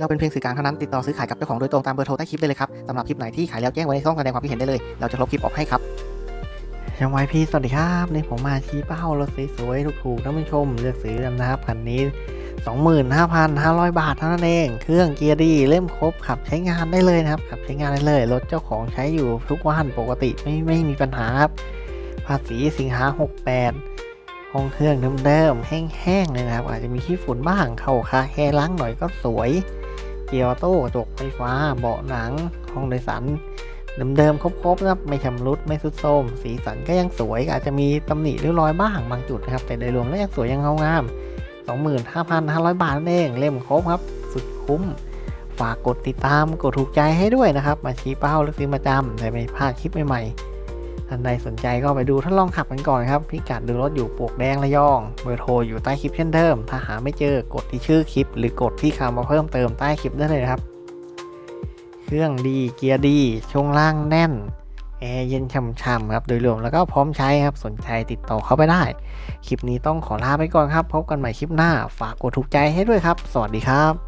เราเป็นเพียงสื่อกลางเท่านั้นติดต่อซื้อขายกับเจ้าของโดยตรงตามเบอร์โทรใต้คลิปได้เลยครับสำหรับคลิปไหนที่ขายแล้วแจ้งไว้ในช่องแสดงความคิดเห็นได้เลย เราจะลบคลิปออกให้ครับยังไวพี่สวัสดีครับนี่ผมมาชี้เป้ารถสวยๆถูกๆท่านผู้ชมเลือกซื้อกันนะครับคันนี้ 25,500 บาทเท่านั้นเอง เครื่องเกียร์ดีเล่มครบขับใช้งานได้เลยนะครับขับใช้งานได้เลยรถเจ้าของใช้อยู่ทุกวันปกติไม่ไม่มีปัญหาครับภาษีสิงหา 68 ห้องเครื่องเดิมๆแห้งๆเลยนะครับ อาจจะมีขี้ฝุ่นบ้างเข้าคาแค่ล้างหน่อยก็สวย เกียร์ออโต้กระจกไฟฟ้า เบาะหนัง ห้องโดยสารเดิมๆ ครบๆนะครับไม่ชำรุดไม่สุดโทรมสีสันก็ยังสวยอาจจะมีตำหนิริ้วรอยบ้างบางจุดนะครับ แต่โดยรวมแล้วยังสวยยังเงางาม25,500 บาทนั่นเองเล่มครบครับ สุดคุ้ม ฝากกดติดตามกดถูกใจให้ด้วยนะครับ มาชี้เป้าหรือซื้อมาจำแต่ไม่พลาดคลิปใหม่ๆ ท่านใดสนใจก็ไปดูทดลองขับกันก่อนครับพิกัดดูรถอยู่ปลวกแดงระยอง เบอร์โทรอยู่ใต้คลิปเช่นเดิม ถ้าหาไม่เจอกดที่ชื่อคลิป หรือกดที่คำมาเพิ่มเติมใต้คลิปได้เลยครับ เครื่องดีเกียร์ดีช่วงล่างแน่นแอร์เย็นช่ำๆครับโดยรวมแล้วก็พร้อมใช้ครับสนใจติดต่อเข้าไปได้ คลิปนี้ต้องขอลาไปก่อนครับ พบกันใหม่คลิปหน้า ฝากกดถูกใจให้ด้วยครับ สวัสดีครับ